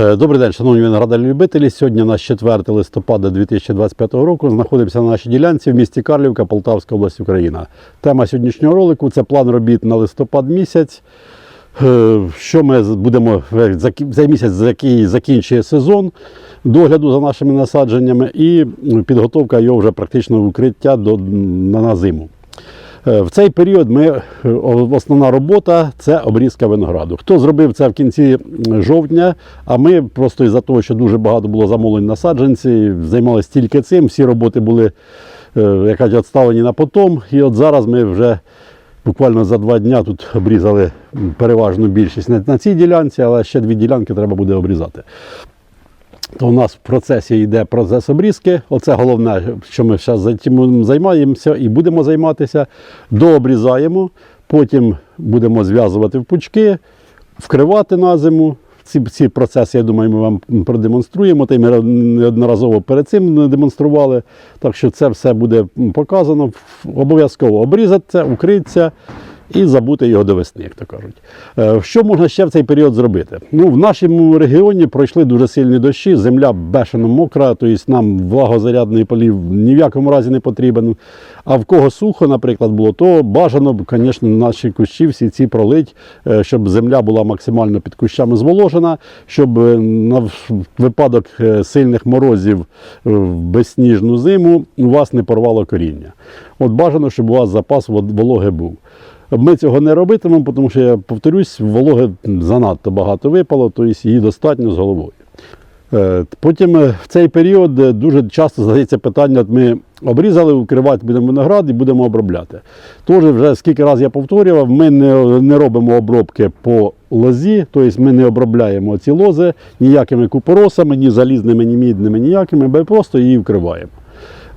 Е, Добрий день, шановні виноградарі-любителі. Сьогодні у нас 4 листопада 2025 року. Знаходимося на нашій ділянці в місті Карлівка, Полтавська область, Україна. Тема сьогоднішнього ролику це план робіт на листопад місяць. Е, Що ми будемо е, цей місяць, за який закінчує сезон догляду за нашими насадженнями, і підготовка його вже практично укриття до на, на зиму. Е, В цей період ми, е, основна робота це обрізка винограду. Хто зробив це в кінці жовтня, а ми просто із-за того, що дуже багато було замовлень на саджанці, займалися тільки цим. Всі роботи були е, якась відставлені на потом. І от зараз ми вже буквально за два дні тут обрізали переважну більшість на цій ділянці, але ще дві ділянки треба буде обрізати. То у нас в процесі йде процес обрізки. Оце головне, що ми зараз займаємося і будемо займатися. Дообрізаємо, потім будемо зв'язувати в пучки, вкривати на зиму. Ці, ці процеси, я думаю, ми вам продемонструємо. Та й ми неодноразово перед цим демонстрували. Так що це все буде показано. Обов'язково обрізати це, укритися і забути його до весни, як то кажуть. Е, Що можна ще в цей період зробити? Ну, в нашому регіоні пройшли дуже сильні дощі, земля бешено мокра, тобто нам влагозарядний полів ні в якому разі не потрібен. А в кого сухо, наприклад, було, то бажано, б, звісно, наші кущі всі ці пролить, е, щоб земля була максимально під кущами зволожена, щоб е, на випадок сильних морозів в безсніжну зиму у вас не порвало коріння. От бажано, щоб у вас запас вологи був. Ми цього не робитимемо, тому що я повторюсь, вологи занадто багато випало, тобто її достатньо з головою. Е, Потім е, в цей період е, дуже часто задається питання: ми обрізали, укривати будемо виноград і будемо обробляти. Тож вже скільки разів я повторював, ми не, не робимо обробки по лозі, тобто ми не обробляємо ці лози ніякими купоросами, ні залізними, ні мідними, ніякими, ми просто її вкриваємо.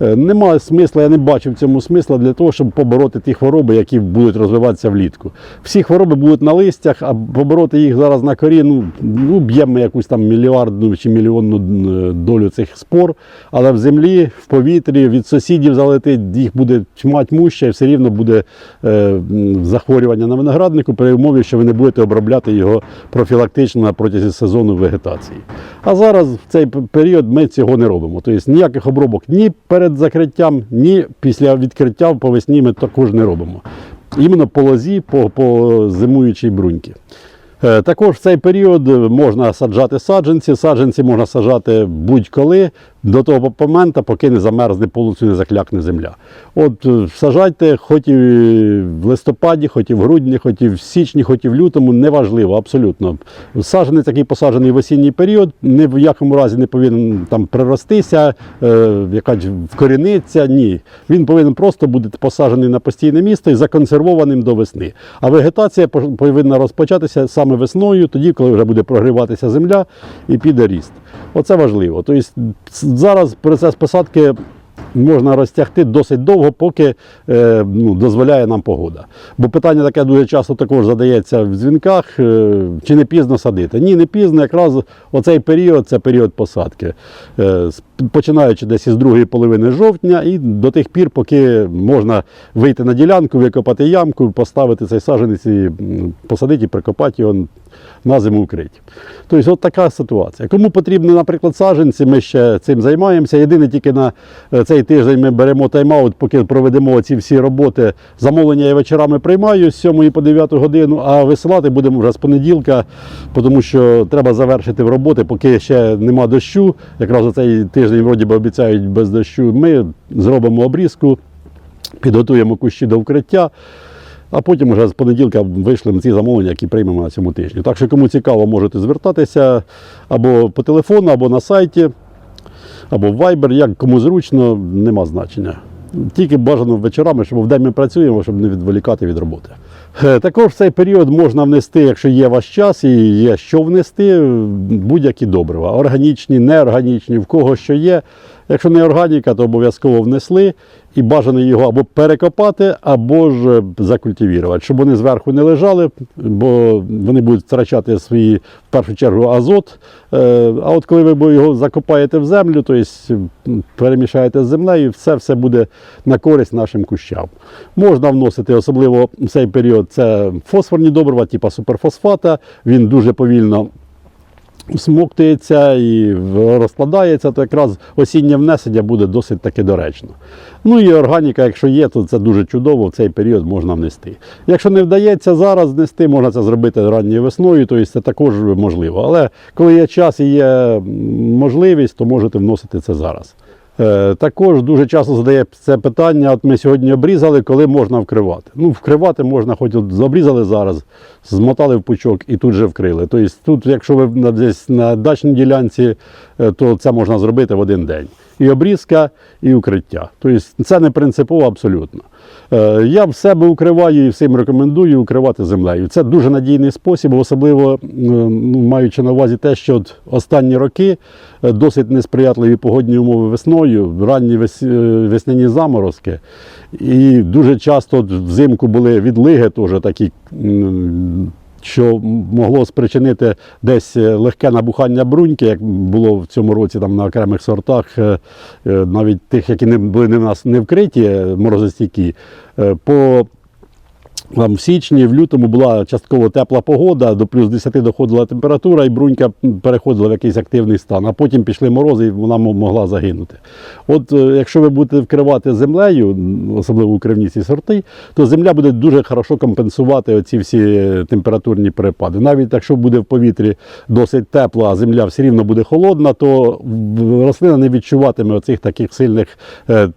Е, Немає смисла, я не бачу в цьому смисла для того, щоб побороти ті хвороби, які будуть розвиватися влітку. Всі хвороби будуть на листях, а побороти їх зараз на корі, ну, ну б'ємо якусь там мільярдну чи мільйонну е, долю цих спор, але в землі, в повітрі, від сусідів залетить, їх буде тьма тьмуща і все рівно буде е, захворювання на винограднику при умові, що ви не будете обробляти його профілактично протязі сезону вегетації. А зараз в цей період ми цього не робимо. Тобто ніяких обробок ні перед закриттям, ні після відкриття по весні ми також не робимо. Іменно по лозі, по, по зимуючій бруньки. Е, Також в цей період можна саджати саджанці. Саджанці можна саджати будь-коли до того моменту, поки не замерзне повністю не заклякне земля. От е, саджайте, хоч і в листопаді, хоч і в грудні, хоч і в січні, хоч і в лютому, неважливо, абсолютно. Саджанець, який посаджений в осінній період, ні в якому разі не повинен там приростися, е, якась вкорінитися. Ні. Він повинен просто бути посаджений на постійне місце і законсервованим до весни. А вегетація пов- повинна розпочатися саме весною, тоді, коли вже буде прогріватися земля і піде ріст. Оце важливо. Тобто зараз процес посадки можна розтягти досить довго, поки е, ну, дозволяє нам погода. Бо питання таке дуже часто також задається в дзвінках, е, чи не пізно садити. Ні, не пізно, якраз оцей період це період посадки. Е, з- починаючи десь із другої половини жовтня і до тих пір, поки можна вийти на ділянку, викопати ямку, поставити цей саджанець і посадити і прикопати його на зиму вкриті. Тобто, от така ситуація. Кому потрібні, наприклад, саджанці, ми ще цим займаємося. Єдине, тільки на е, цей тиждень ми беремо тайм-аут, поки проведемо ці всі роботи. Замовлення я вечорами приймаю з 7 по 9 годину, а висилати будемо вже з понеділка, тому що треба завершити роботи, поки ще нема дощу. Якраз за цей тиждень вроді би обіцяють без дощу. Ми зробимо обрізку, підготуємо кущі до вкриття. А потім вже з понеділка вийшли ці замовлення, які приймемо на цьому тижні. Так що, кому цікаво, можете звертатися або по телефону, або на сайті, або в Viber, як кому зручно, нема значення. Тільки бажано вечорами, щоб вдень ми працюємо, щоб не відволікати від роботи. Е, Також в цей період можна внести, якщо є ваш час і є що внести, будь-які добрива. Органічні, неорганічні, в кого що є. Якщо не органіка, то обов'язково внесли і бажано його або перекопати, або ж закультивірувати, щоб вони зверху не лежали, бо вони будуть втрачати свої, в першу чергу, азот. Е, А от коли ви його закопаєте в землю, тобто перемішаєте з землею, все, все буде на користь нашим кущам. Можна вносити, особливо в цей період, це фосфорні добрива, типу суперфосфата. Він дуже повільно всмоктується і розкладається, то якраз осіннє внесення буде досить таки доречно. Ну і органіка, якщо є, то це дуже чудово, в цей період можна внести. Якщо не вдається зараз внести, можна це зробити ранньою весною, тобто це також можливо. Але коли є час і є можливість, то можете вносити це зараз. Е, Також дуже часто задає це питання. От ми сьогодні обрізали, коли можна вкривати. Ну, вкривати можна, хоч от обрізали зараз, змотали в пучок і тут же вкрили. Тобто тут, якщо ви десь на дачній ділянці, е, то це можна зробити в один день. І обрізка, і укриття. Тобто це не принципово абсолютно. Е, Я в себе укриваю і всім рекомендую укривати землею. Це дуже надійний спосіб, особливо ну, маючи на увазі те, що останні роки е, досить несприятливі погодні умови весною, ранні е, весняні заморозки. І дуже часто взимку були відлиги теж такі. Що могло спричинити десь е, легке набухання бруньки, як було в цьому році там на окремих сортах, е, е, навіть тих, які не були не в нас не вкриті, морозостійкі, по там, в січні, в лютому була частково тепла погода, до плюс 10 доходила температура, і брунька переходила в якийсь активний стан. А потім пішли морози, і вона могла загинути. От е, якщо ви будете вкривати землею, особливо укривні ці сорти, то земля буде дуже хорошо компенсувати оці всі температурні перепади. Навіть якщо буде в повітрі досить тепло, а земля все рівно буде холодна, то рослина не відчуватиме оцих таких сильних е,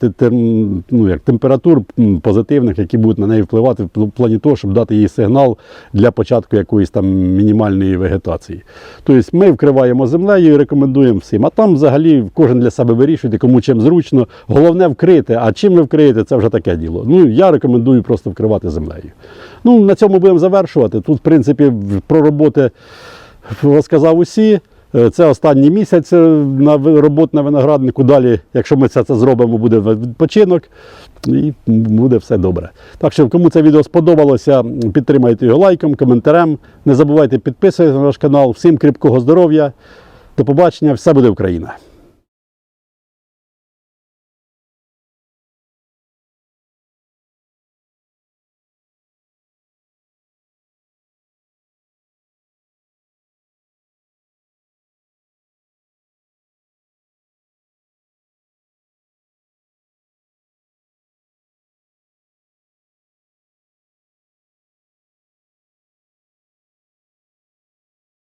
ну, як температур позитивних, які будуть на неї впливати плані того, щоб дати їй сигнал для початку якоїсь там мінімальної вегетації. Тобто ми вкриваємо землею і рекомендуємо всім. А там взагалі кожен для себе вирішує, кому чим зручно. Головне вкрити, а чим ви вкриєте, це вже таке діло. Ну я рекомендую просто вкривати землею. Ну на цьому будемо завершувати. Тут, в принципі, про роботи розказав усі. Е, Це останній місяць е, на робот на винограднику. Далі, якщо ми це, це зробимо, буде відпочинок і буде все добре. Так що, кому це відео сподобалося, підтримайте його лайком, коментарем. Не забувайте підписуватися на наш канал. Всім кріпкого здоров'я. До побачення, все буде Україна!